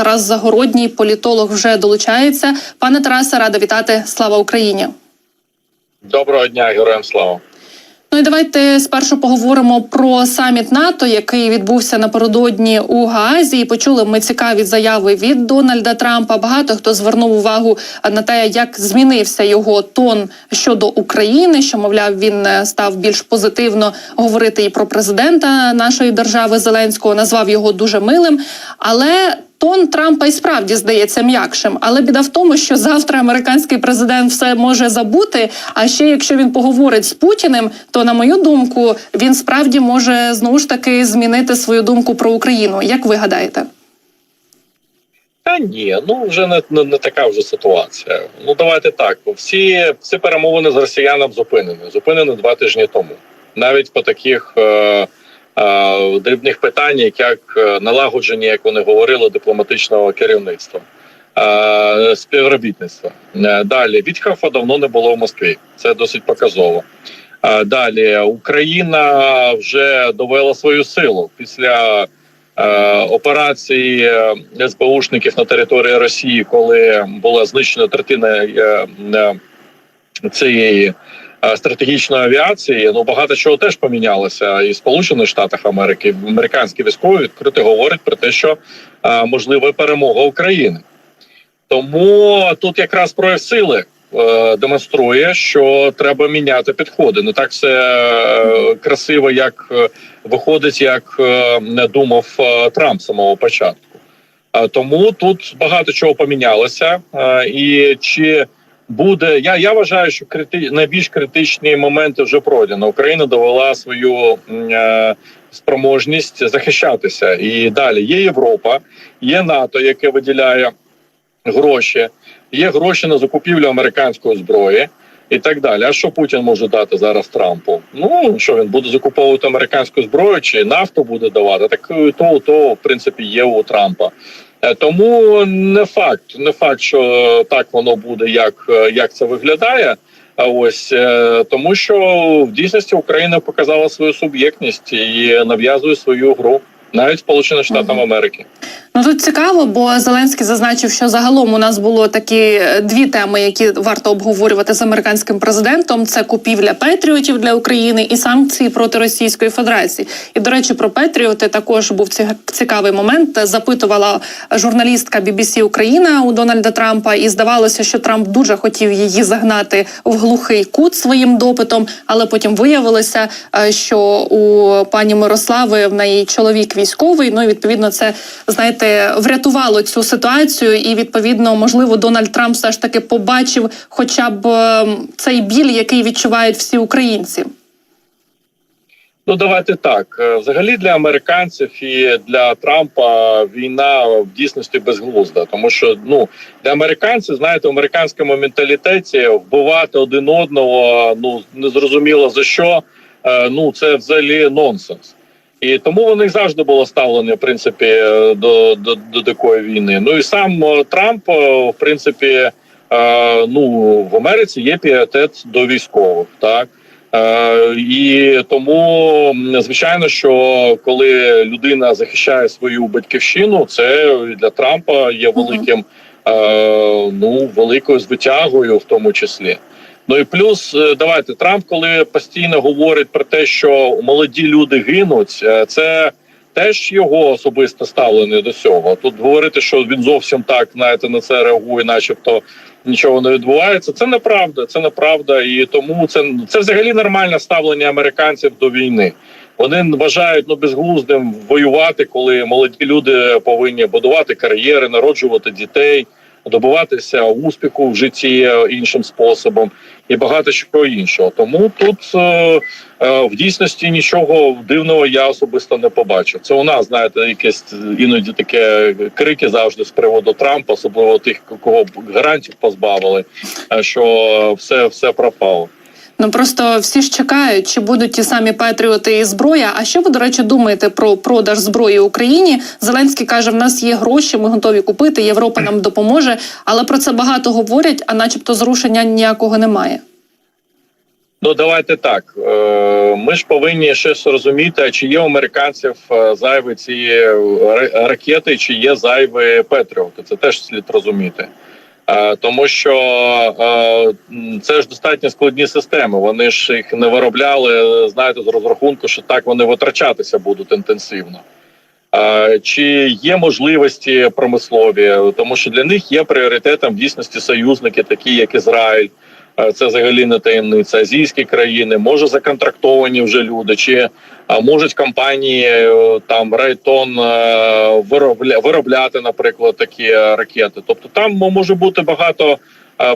Тарас Загородній, політолог, вже долучається. Пане Тарасе, рада вітати. Слава Україні! Доброго дня, героям слава. Ну і давайте спершу поговоримо про саміт НАТО, який відбувся напередодні у Гаазі. І Почули ми цікаві заяви від Дональда Трампа. Багато хто звернув увагу на те, як змінився його тон щодо України. Що мовляв, він е, став більш позитивно говорити і про президента нашої держави Зеленського, назвав його дуже милим. Але Тон Трампа і справді здається м'якшим, але біда в тому, що завтра американський президент все може забути. А ще якщо він поговорить з Путіним, то на мою думку він справді може знову ж таки змінити свою думку про Україну. Як ви гадаєте? Та ні, ну вже не, не, не така вже ситуація. Ну давайте так. Всі, всі перемовини з росіянами зупинені. Зупинені два тижні тому. Навіть по таких е, дрібних питаннях, як е, налагодження, як вони говорили, дипломатичного керівництва. Е, співробітництва Е, далі Вітхафа давно не було в Москві. Це досить показово. Е, Далі Україна вже довела свою силу після е, операції е, СБУшників на території Росії, коли була знищена третина е, е, цієї е, стратегічної авіації. Ну багато чого теж помінялося, і в Сполучених Штатах Америки американські військові відкрито говорять про те, що можлива перемога України. Тому тут якраз прояв сили е, демонструє, що треба міняти підходи. Не так все е, красиво, як е, виходить, як не думав Трамп самого початку. Тому тут багато чого помінялося. І чи буде я, я вважаю, що крити, найбільш критичні моменти вже пройдено. Україна довела свою е, спроможність захищатися. І далі є Європа, є НАТО, яке виділяє гроші, є гроші на закупівлю американської зброї і так далі. А що Путін може дати зараз Трампу? Ну що він буде закуповувати американську зброю чи нафту буде давати? Так то, то в принципі є у Трампа. Е, Тому не факт, не факт, що так воно буде, як, е, як це виглядає. А ось е, тому, що в дійсності Україна показала свою суб'єктність і нав'язує свою гру навіть Сполученим Штатам. Америки. Ну тут цікаво, бо Зеленський зазначив, що загалом у нас було такі е, дві теми, які варто обговорювати з американським президентом: це купівля патріотів для України і санкції проти Російської Федерації. І до речі, про патріоти також був цікавий момент. Запитувала журналістка BBC Україна у Дональда Трампа, і здавалося, що Трамп дуже хотів її загнати в глухий кут своїм допитом, але потім виявилося, е, що у пані Мирослави в неї чоловік військовий. Ну і відповідно, це знаєте, врятувало цю ситуацію, і відповідно, можливо, Дональд Трамп все ж таки побачив, хоча б е, цей біль, який відчувають всі українці. Ну давайте так. Е, Взагалі для американців і для Трампа війна в дійсності безглузда, тому що ну для американців, знаєте, в американському менталітеті вбивати один одного, ну незрозуміло за що. е, Ну це взагалі нонсенс. І тому вони завжди було ставлені в принципі е, до, до, до такої війни. Ну і сам е, Трамп, е, в принципі, е, ну в Америці є піатет до військових, так. Е, і тому звичайно, що коли людина захищає свою батьківщину, це для Трампа є великим е, ну великою звитягою, в тому числі. Ну і плюс, е, давайте Трамп, коли постійно говорить про те, що молоді люди гинуть, е, це теж його особисте ставлення до цього. Тут говорити, що він зовсім так знаєте, на це реагує, начебто нічого не відбувається. Це неправда. Це неправда, і тому це це взагалі нормальне ставлення американців до війни. Вони вважають ну безглуздим воювати, коли молоді люди повинні будувати кар'єри, народжувати дітей, добиватися успіху в житті іншим способом і багато чого іншого. Тому тут е, е, в дійсності нічого дивного я особисто не побачив. Це у нас знаєте, якесь іноді таке крики завжди з приводу Трампа, особливо тих, кого гарантів позбавили, е, що все, все пропало. Ну просто всі ж чекають, чи будуть ті самі патріоти і зброя. А що ви, до речі, думаєте про продаж зброї Україні? Зеленський каже: в нас є гроші, ми готові купити. Європа нам допоможе. Але про це багато говорять, а начебто зрушення ніякого немає. Ну давайте так. Е, Ми ж повинні ще розуміти, чи є у американців е, зайві ці ракети, чи є зайві Петріоти. Це теж слід розуміти. Е, Тому що е, це ж достатньо складні системи. Вони ж їх не виробляли, знаєте, з розрахунку, що так вони витрачатися будуть інтенсивно. Е, Чи є можливості промислові, тому що для них є пріоритетом в дійсності союзники, такі як Ізраїль. Це взагалі не таємниця. Азійські країни, може законтрактовані вже люди, чи можуть компанії е, там Райтон е, виробля, виробляти, наприклад, такі е, ракети. Тобто там може бути багато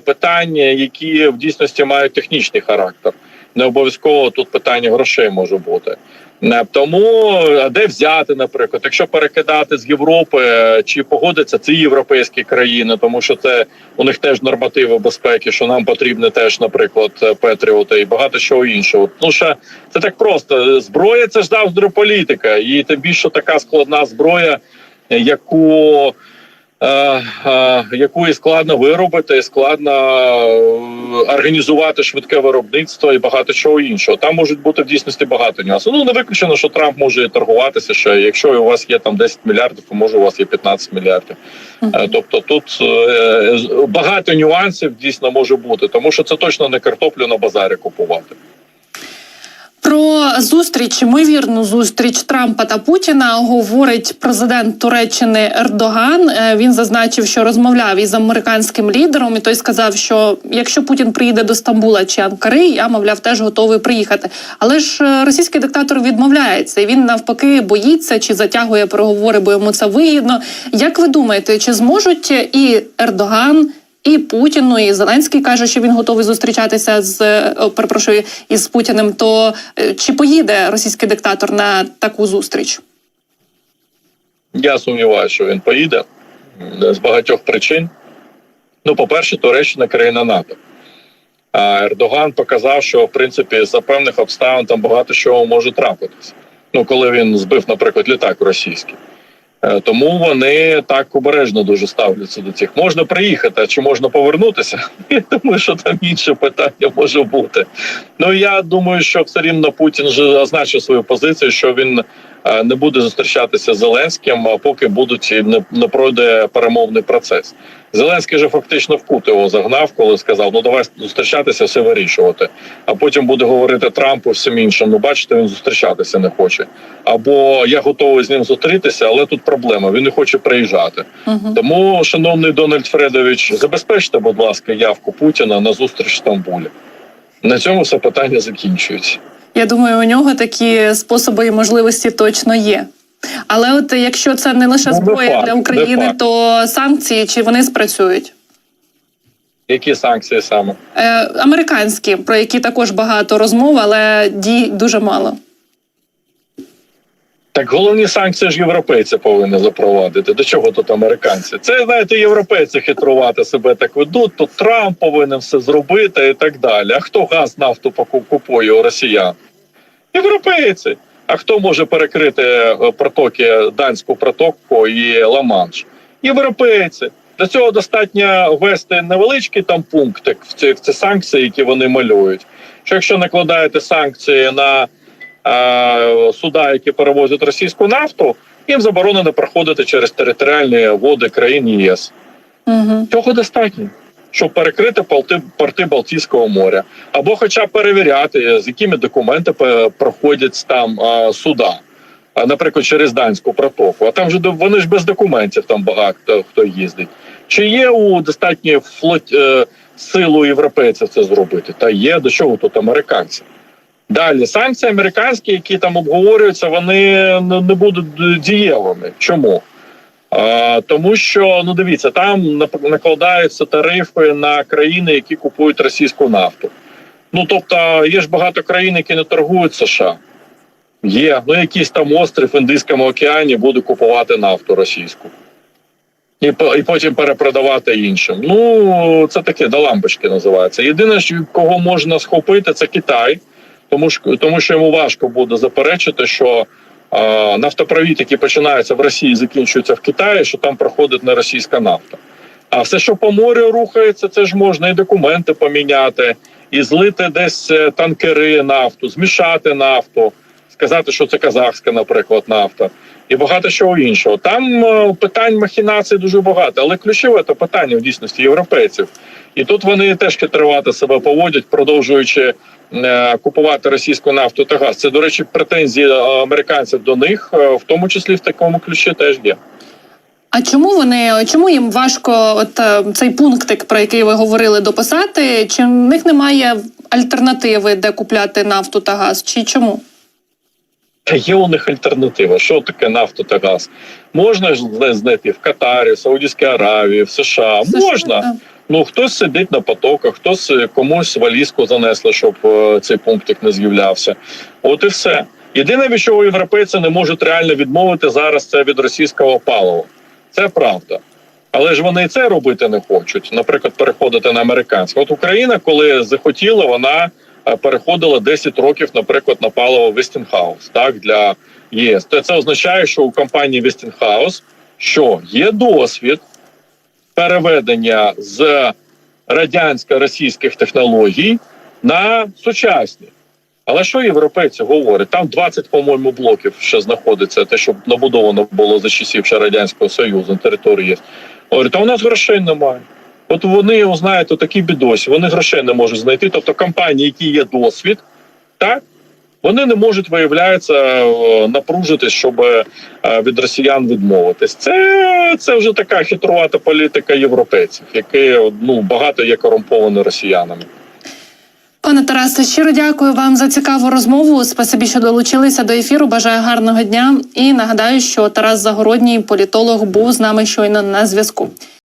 питань, які в дійсності мають технічний характер. Не обов'язково тут питання грошей може бути. Не, Тому а де взяти, наприклад, якщо перекидати з Європи, е, чи погодяться ці європейські країни, тому що це у них теж нормативи безпеки, що нам потрібні теж, наприклад, е, Петріоти і багато чого іншого. Ну ще це так просто. Зброя це ж завжди політика, і тим більше така складна зброя, е, яку. Е, е, Яку і складно виробити, складно е, організувати швидке виробництво і багато чого іншого. Там можуть бути в дійсності багато нюансів. Ну не виключено, що Трамп може торгуватися. Що якщо у вас є там 10 мільярдів, то може у вас є 15 мільярдів. Е, Тобто тут багато нюансів дійсно може бути, тому що це точно не картоплю на базарі купувати. Про зустріч, ймовірну зустріч Трампа та Путіна говорить президент Туреччини Ердоган. Е, Він зазначив, що розмовляв із американським лідером, і той сказав, що якщо Путін приїде до Стамбула чи Анкари, я мовляв теж готовий приїхати. Але ж е, російський диктатор відмовляється. і Він навпаки боїться чи затягує переговори, бо йому це вигідно. Як ви думаєте, чи зможуть і Ердоган? І Путін, ну і Зеленський каже, що він готовий зустрічатися з е, перепрошую із Путіним. То е, чи поїде російський диктатор на таку зустріч? Я сумніваюся, що він поїде з багатьох причин. Ну, по-перше, Туреччина країна НАТО. А Ердоган показав, що в принципі за певних обставин там багато чого може трапитися. Ну, коли він збив, наприклад, літак російський. Е, Тому вони так обережно дуже ставляться до цих. Можна приїхати, а чи можна повернутися? Я думаю, що там інше питання може бути. Ну я думаю, що все рівно Путін вже означив свою позицію, що він е, не буде зустрічатися з Зеленським, поки будуть не пройде перемовний процес. Зеленський же фактично в кут його загнав, коли сказав: ну давай зустрічатися, все вирішувати. А потім буде говорити Трампу всім іншим. Ну бачите, він зустрічатися не хоче. Або я готовий з ним зустрітися, але тут проблема. Він не хоче приїжджати. Угу. Тому, шановний Дональд Фредович, забезпечте, будь ласка, явку Путіна на зустріч в Стамбулі. На цьому все питання закінчується. Я думаю, у нього такі способи і можливості точно є. Але от якщо це не лише Ну, зброя для України, то санкції чи вони спрацюють? Які санкції саме? Е, американські, про які також багато розмов, але дій дуже мало. Так головні санкції ж європейці повинні запровадити. До чого тут американці? Це знаєте, європейці хитрувати себе так ведуть. Тут Трамп повинен все зробити і так далі. А хто газ нафту купує у росіян? Європейці. А хто може перекрити е, протоки данську протоку і Ла-Манш? Європейці. Для цього достатньо ввести невеличкий там пунктик в ці, в ці санкції, які вони малюють. Що якщо накладаєте санкції на е, суда, які перевозять російську нафту, їм заборонено проходити через територіальні води країн ЄС. Угу. Цього достатньо, щоб перекрити порти, порти Балтійського моря, або хоча б перевіряти, з якими документи проходять там суда. А, наприклад, через данську протоку. А там же вони ж без документів там багато хто їздить. Чи є у достатньої флот е, силу європейців це зробити? Та є до чого тут американці? Далі санкції американські, які там обговорюються, вони не будуть дієвими. Чому? А, тому що ну дивіться, там накладаються тарифи на країни, які купують російську нафту. Ну тобто, є ж багато країн, які не торгують США. Є, ну якийсь там острів в Індійському океані буде купувати нафту російську. І, і потім перепродавати іншим. Ну, це таке до лампочки називається. Єдине, що кого можна схопити, це Китай, тому що, тому що йому важко буде заперечити, що е, нафтопровід, які починаються в Росії, закінчується в Китаї, що там проходить не російська нафта. А все, що по морю рухається, це ж можна і документи поміняти, і злити десь е, танкери нафту, змішати нафту, сказати, що це казахська, наприклад, нафта, і багато чого іншого. Там е, питань махінацій дуже багато, але ключове то питання в дійсності європейців. І тут вони теж хитрувато себе поводять, продовжуючи е, купувати російську нафту та газ. Це, до речі, претензії е, американців до них, в тому числі в такому ключі теж є. А чому вони чому їм важко от цей пунктик, про який ви говорили, дописати? Чи в них немає альтернативи, де купляти нафту та газ? Чи чому? Та є у них альтернатива. Що таке нафта та газ? Можна ж знайти в Катарі, в Саудівській Аравії, в США. Ж, Можна. е, Ну хтось сидить на потоках, хтось е, комусь валізку занесли, щоб е, цей пунктик не з'являвся. От і все. Єдине, від чого європейці не можуть реально відмовити зараз, це від російського палива. Це правда. Але ж вони і це робити не хочуть. Наприклад, переходити на американське. От Україна, коли захотіла, вона переходила 10 років, наприклад, на паливо Westinghouse, так для ЄС. То це означає, що у компанії Westinghouse що є досвід переведення з радянсько-російських технологій на сучасні. Але що європейці говорять? Там 20, по-моєму, блоків ще знаходиться, те, що набудовано було за часів ще радянського союзу на території. Говорять, а у нас грошей немає. От вони знаєте, такі бідосі, вони грошей не можуть знайти. Тобто компанії, які є досвід, так вони не можуть, виявляється, напружитись, щоб е, від росіян відмовитись. Це, це вже така хитрувата політика європейців, які ну багато є корумповані росіянами. Пане Тарасе, щиро дякую вам за цікаву розмову. Спасибі, що долучилися до ефіру. Бажаю гарного дня. І нагадаю, що Тарас Загородній, політолог, був з нами щойно на зв'язку.